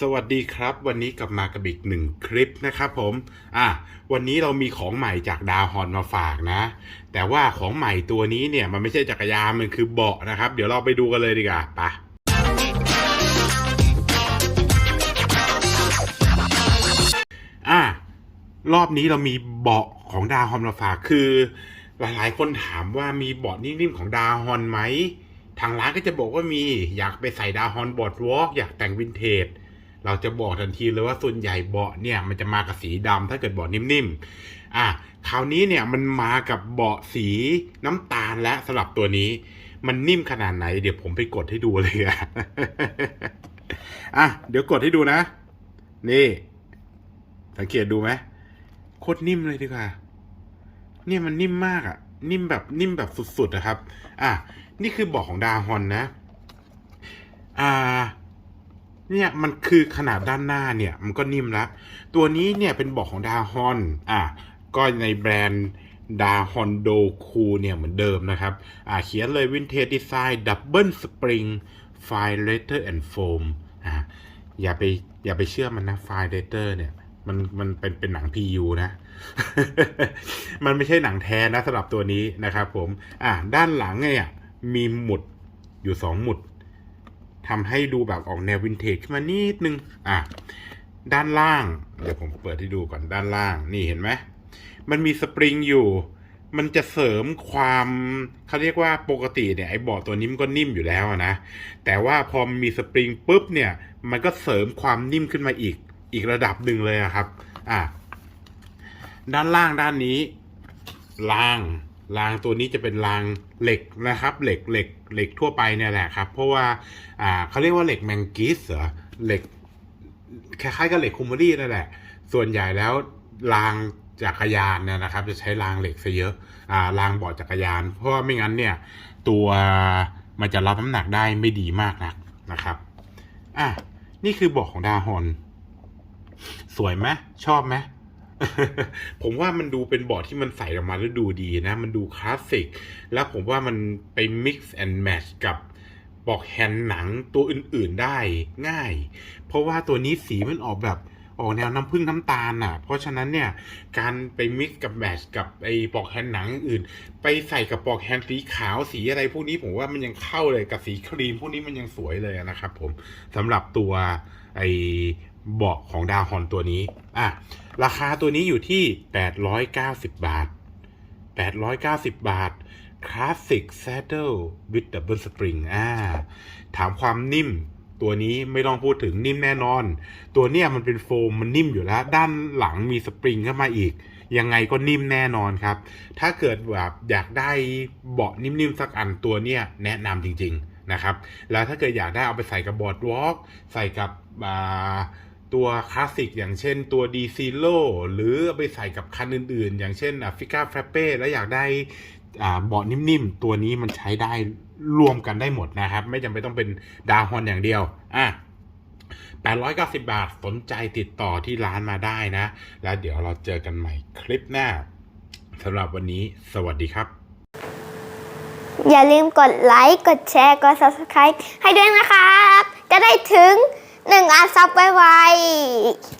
สวัสดีครับ วันนี้กลับมากับอีกหนึ่งคลิปนะครับผม อะวันนี้เรามีของใหม่จากดาวฮอนมาฝากนะ แต่ว่าของใหม่ตัวนี้เนี่ยมันไม่ใช่จักรยานมันคือเบาะนะครับ เดี๋ยวเราไปดูกันเลยดีกว่าไปะอะรอบนี้เรามีเบาะของดาวฮอนมาฝากคือ หลายๆคนถามว่ามีเบาะนิ่มๆของดาวฮอนไหม ทางร้านก็จะบอกว่ามีอยากไปใส่ดาวฮอนบอร์ดวอล์กอยากแต่งวินเทจเราจะบอกทันทีเลยว่าส่วนใหญ่เบาะเนี่ยมันจะมากับสีดำถ้าเกิดเบาะนิ่มๆ อะคราวนี้เนี่ยมันมากับเบาะสีน้ำตาลและสำหรับตัวนี้ มันนิ่มขนาดไหน เดี๋ยวผมไปกดให้ดูเลยอะอะเดี๋ยวกดให้ดูนะ นี่ สังเกตดูไหมโคตรนิ่มเลยดีกว่า เนี่ยมันนิ่มมากอะ่ะ นิ่มแบบนิ่มแบบสุดๆนะครับ อะ นี่คือเบาะของดาฮอนนะ อ่า เนี่ยมันคือขนาดด้านหน้าเนี่ยมันก็นิ่มแล้วตัวนี้เนี่ยเป็นเบาะของดาฮอน อะ ก็ในแบรนด์ดาฮอนโดคูเนี่ยเหมือนเดิมนะครับ อ่าเขียนเลยวินเทจดีไซน์ดับเบิลสปริงไฟเลเตอร์แอนด์โฟม อ่าอย่าไปอย่าไปเชื่อมันนะไฟเลเตอร์เนี่ย มันมันเป็นเป็นหนัง PU นะ มันไม่ใช่หนังแท้นะสำหรับตัวนี้นะครับผม อะด้านหลังเนี่ยมีหมุดอยู่สองหมุดทำให้ดูแบบออกแนววินเทจขึ้นมานิดนึง อะ ด้านล่าง เดี๋ยวผมเปิดให้ดูก่อนด้านล่าง นี่เห็นไหม มันมีสปริงอยู่ มันจะเสริมความเขาเรียกว่าปกติเนี่ยไอ้เบาะตัวนี้มันก็นิ่มอยู่แล้วนะ แต่ว่าพอมีสปริงปุ๊บเนี่ย มันก็เสริมความนิ่มขึ้นมาอีก อีกระดับหนึ่งเลยอะครับ อะ ด้านล่างด้านนี้รางรางตัวนี้จะเป็นรางเหล็กนะครับ เหล็กเหล็กเหล็กทั่วไปเนี่ยแหละครับ เพราะว่าอ่าเขาเรียกว่าเหล็กแมงกีสเหรอเหล็กคล้ายๆกับเหล็กคูมอรี่นั่นแหละ ส่วนใหญ่แล้วรางจักรยานเนี่ยนะครับ จะใช้รางเหล็กซะเยอะอ่ารางเบาะจักรยาน เพราะว่าไม่งั้นเนี่ย ตัวมันจะรับน้ำหนักได้ไม่ดีมากนักนะครับอะนี่คือเบาะของดาฮอน สวยไหมชอบไหมผมว่ามันดูเป็นเบาะที่มันใส่ออกมาแล้วดูดีนะ มันดูคลาสสิก แล้วผมว่ามันไป mix and match กับปลอกแฮนด์หนังตัวอื่นๆได้ง่าย เพราะว่าตัวนี้สีมันออกแบบออกแนวน้ำผึ้งน้ำตาลอะ เพราะฉะนั้นเนี่ย การไป mix กับแมทช์กับไอ้ปลอกแฮนด์หนังอื่น ไปใส่กับปลอกแฮนด์สีขาวสีอะไรพวกนี้ผมว่ามันยังเข้าเลยกับสีครีมพวกนี้มันยังสวยเลยนะครับผมสำหรับตัวไอ้ เบาะของดาวฮอนตัวนี้อะราคาตัวนี้อยู่ที่ 890 บาท 890 บาท Classic Saddle with Double Spring อ่า ถามความนิ่มตัวนี้ไม่ต้องพูดถึงนิ่มแน่นอน ตัวเนี้ยมันเป็นโฟมมันนิ่มอยู่แล้ว ด้านหลังมีสปริงเข้ามาอีก ยังไงก็นิ่มแน่นอนครับ ถ้าเกิดแบบอยากได้เบาะนิ่มๆสักอันตัวเนี้ยแนะนำจริง ๆนะครับ แล้วถ้าเกิดอยากได้เอาไปใส่กับบอร์ดวอล์กใส่กับอ่า ตัวคลาสสิกอย่างเช่นตัว d ีซีโหรือเอาไปใส่กับคันอื่นๆ อย่างเช่นฟิก้าแฟรเป้แล้วอยากได้เบาะนิ่มๆ ตัวนี้มันใช้ได้รวมกันได้หมดนะครับ ไม่จำเป็นต้องเป็นดาวฮอนอย่างเดียวอะ890 บาทสนใจติดต่อที่ร้านมาได้นะ แล้วเดี๋ยวเราเจอกันใหม่คลิปหน้าสำหรับวันนี้สวัสดีครับ อย่าลืมกดไลค์ กดแชร์ กด subscribe ให้ด้วยนะครับ จะได้ถึง หนึ่งอันซับไวๆ